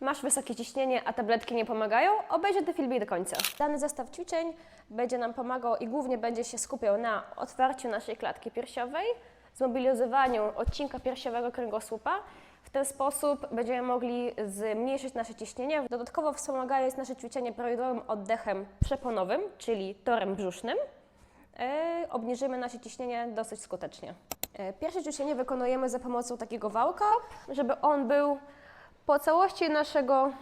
masz wysokie ciśnienie, a tabletki nie pomagają, obejrzyj ten filmik do końca. Dany zestaw ćwiczeń będzie nam pomagał i głównie będzie się skupiał na otwarciu naszej klatki piersiowej, zmobilizowaniu odcinka piersiowego kręgosłupa. W ten sposób będziemy mogli zmniejszyć nasze ciśnienie. Dodatkowo wspomagając nasze ćwiczenie prawidłowym oddechem przeponowym, czyli torem brzusznym, e, obniżymy nasze ciśnienie dosyć skutecznie. E, Pierwsze ćwiczenie wykonujemy za pomocą takiego wałka, żeby on był po całości naszego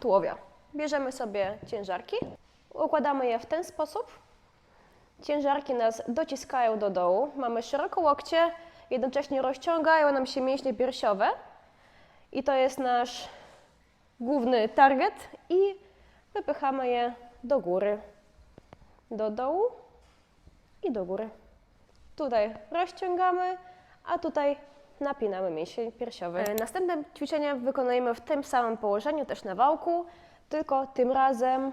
tułowia. Bierzemy sobie ciężarki, układamy je w ten sposób. Ciężarki nas dociskają do dołu, mamy szeroko łokcie, jednocześnie rozciągają nam się mięśnie piersiowe i to jest nasz główny target i wypychamy je do góry, do dołu i do góry. Tutaj rozciągamy, a tutaj napinamy mięsień piersiowy. E, Następne ćwiczenie wykonujemy w tym samym położeniu, też na wałku, tylko tym razem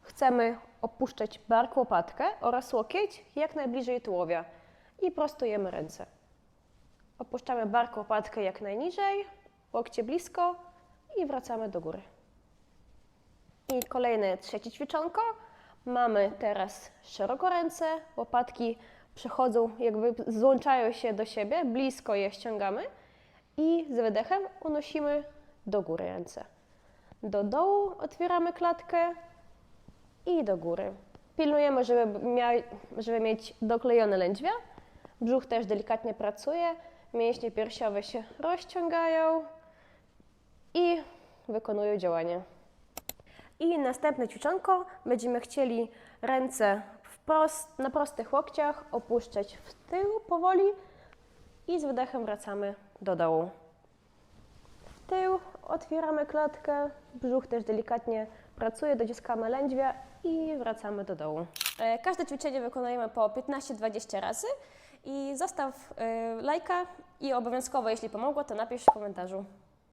chcemy opuszczać bark, łopatkę oraz łokieć jak najbliżej tułowia i prostujemy ręce. Opuszczamy bark, łopatkę jak najniżej, łokcie blisko i wracamy do góry. I kolejne trzecie ćwiczonko. Mamy teraz szeroko ręce, łopatki przechodzą, jakby złączają się do siebie, blisko je ściągamy i z wydechem unosimy do góry ręce. Do dołu otwieramy klatkę i do góry. Pilnujemy, żeby, żeby mieć doklejone lędźwia. Brzuch też delikatnie pracuje, mięśnie piersiowe się rozciągają i wykonują działanie. I następne ćwiczonko będziemy chcieli ręce wprost, na prostych łokciach opuszczać w tył powoli i z wydechem wracamy do dołu. W tył otwieramy klatkę, brzuch też delikatnie pracuje, dociskamy lędźwia i wracamy do dołu. E, Każde ćwiczenie wykonujemy po 15-20 razy i zostaw e, lajka i obowiązkowo, jeśli pomogło, to napisz w komentarzu.